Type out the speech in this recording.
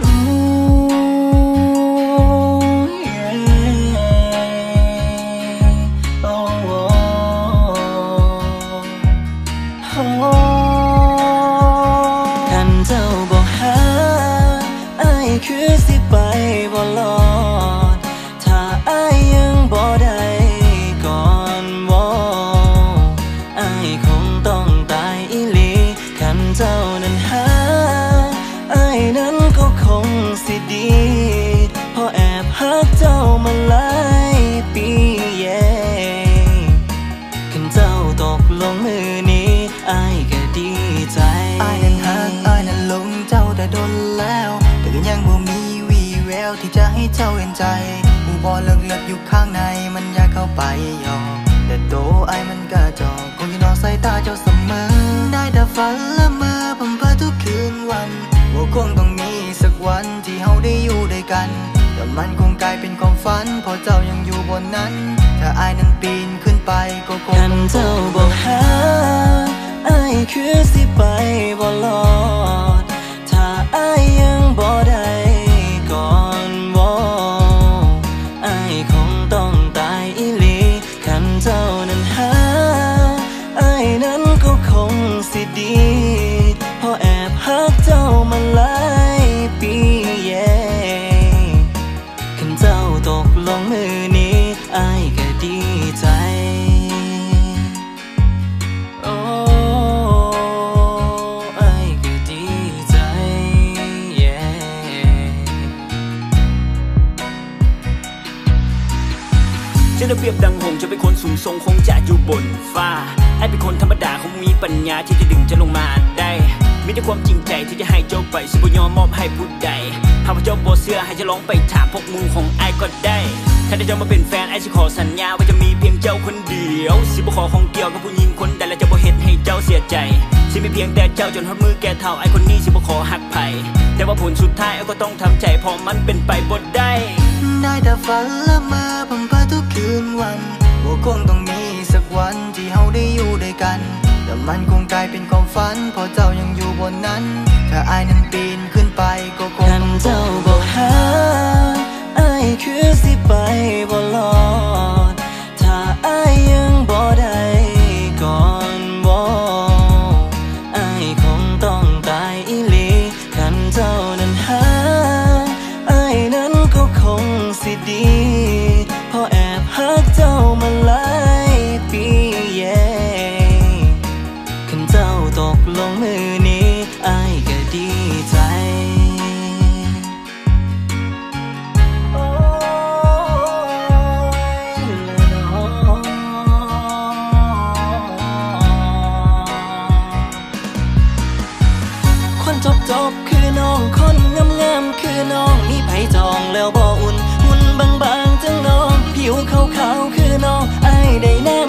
ท่นเจ้าบอกหาไอคือสิไปบ่ลอด ถ้าไอยังบ่ได้ก่อนวอไอคงต้องตายอีหลีคันเจ้านั้นหา ที่จะให้เจ้าเห็นใจหูบอเลิกเลิกๆอยู่ข้างในมันอยากเข้าไปยอมแต่โตไอมันกระจอกคงอยู่นอกสายตาเจ้าเสมอ ได้แต่ฝันละเมอผมเพ้อทุกคืนวันว่าคงต้องมีสักวันที่เฮาได้อยู่ด้วยกัน แต่มันคงกลายเป็นความฝันเพราะเจ้ายังอยู่บนนั้น ถ้าอายนั้นปีนขึ้นไปก็คงคันเจ้าบอกหาอคือสิไปบ่รอ ดีพราะแอบหักเจ้ามาหลายปีเย่คันเจ้าตกลงมือนี้อายก็ดีใจโอ้ไอ้ก็ดีใจ yeah ฉันระเบียบดังหงส์จะเป็นคนสูงทรงคงจะอยู่บนฟ้าไอ้เป็นคนธรรมดา ปัญญาที่จะดึงจะลงมาได้ มีแต่ความจริงใจที่จะให้เจ้าไปสิบยอมมอบให้ผู้ใดหากว่าเจ้าโบเสื้อให้จะลองไปถามพวกหมูของไอ้ก็ได้ ถ้าได้เจ้ามาเป็นแฟนไอ้สิขอสัญญาว่าจะมีเพียงเจ้าคนเดียว สิบขอของเกี่ยวกับผู้หญิงคนใดและจะบ่เฮ็ดให้เจ้าเสียใจ สิมีเพียงแต่เจ้าจนฮอดมือแก่เท่าไอ้คนนี้สิบ่ขอหักไผแต่ว่าผลสุดท้ายไอ้ก็ต้องทำใจเพราะมันเป็นไปบ่ได้ ได้แต่ฝันละเมอผมเพ้อทุกคืนวันว่าคงต้องมีสักวันที่เฮาได้อยู่ด้วยกัน แต่มันคงกลายเป็นความฝันเพราะเจ้ายังอยู่บนนั้น ถ้าอายนั้นปีนขึ้นไปก็คงคันเจ้าบอกหาอายคือสิไปบ่รอด ถ้าอายยังบ่ได้ก่อนวออายคงต้องตายอีหลีคันเจ้านั้นหาอายนั้นก็คงสิดี จบคือน้องคนงามงามๆคือน้องมีไผจองแล้วบ่อุ่นหุ่นบางๆจังน้อง ผิวขาวๆคือน้องไอายได้แนม